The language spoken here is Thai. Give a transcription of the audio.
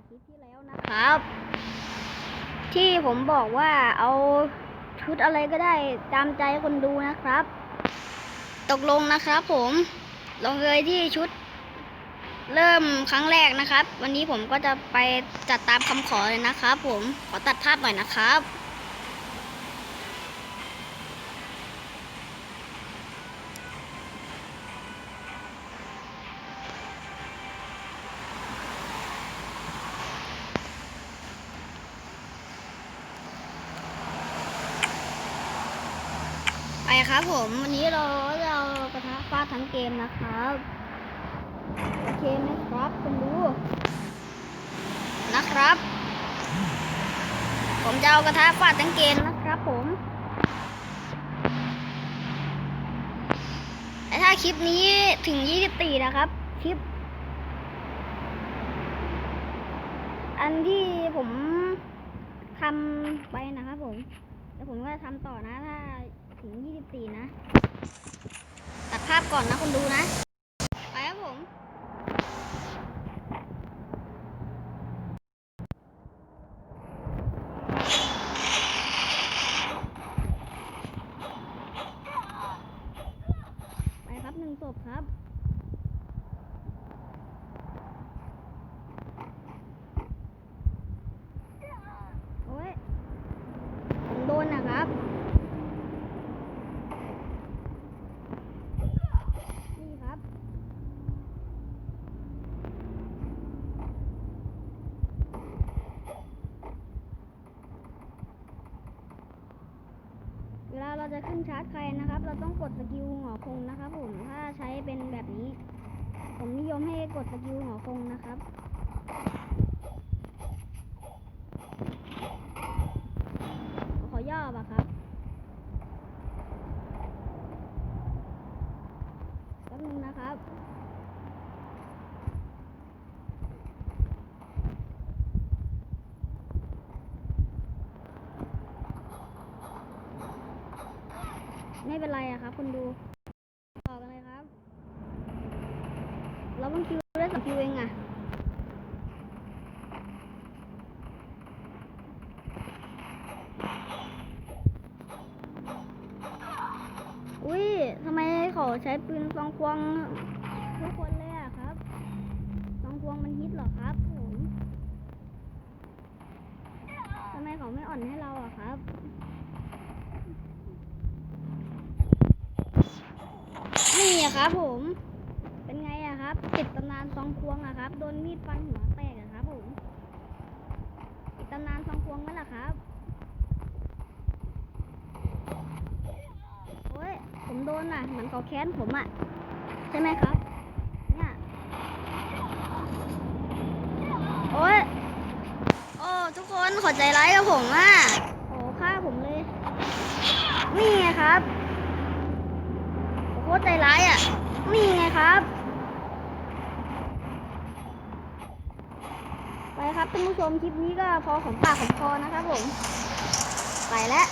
จากคลิปที่แล้วนะครับ ที่ผมบอกว่าเอาชุดอะไรก็ได้ตามใจคนดูนะครับ ตกลงนะครับผมลงเลยที่ชุดเริ่มครั้งแรกนะครับ วันนี้ผมก็จะไปจัดตามคำขอเลยนะครับ ผมขอตัดภาพหน่อยนะครับ ไปครับผม วันนี้เราจะเอากระทะฟาดทั้งเกมนะครับ โอเคไหมครับคุณดูนะครับ ผมจะเอากระทะฟาดทั้งเกมนะครับผมแต่ถ้าคลิปนี้ถึง20ตีนะครับ คลิป อันที่ผมทำไปนะครับผมแต่ผมก็จะทำต่อนะถ้า ถึง 24 นะ ตัดภาพก่อนนะคุณดูนะ ไปครับผม ไปครับหนึ่งศพครับ โอ้ย ผมโดนนะครับ นี่ครับ เวลาเราจะขึ้นชาร์จใครนะครับ เราต้องกดสกิลหงอคงนะครับผมถ้าใช้เป็นแบบนี้ ผมนิยมให้กดสกิลหงอคงนะครับขอย่อปะครับแป๊บนึงนะครับ ไม่เป็นไรอะครับคุณดูต่อกันเลยครับ เราเพิ่งคิวได้สองคิวเองอะอุ้ยทำไมเขาใช้ปืนฟองควงทุกคนเลยอะครับซองควงมันฮิตเหรอครับผมทำไมเขาไม่อ่อนให้เราอะครับ นี่ อะครับผม เป็นไงอะครับติดตำนานซองควงอะครับ โดนมีดฟันหัวแตกอะครับผมติดตำนานซองควงนั่นแหละครับโอ้ยผมโดนอะเหมือนเขาแค้นผมอะใช่ไหมครับ เนี่ยโอ้ยโอ้ทุกคนขอใจร้ายกับผมอะโอ้ฆ่าผมเลย นี่ไงครับ ใจร้ายอะ นี่ไงครับ ไปครับท่านผู้ชมคลิปนี้ก็พอของปากของคอนะครับผม ไปแล้ว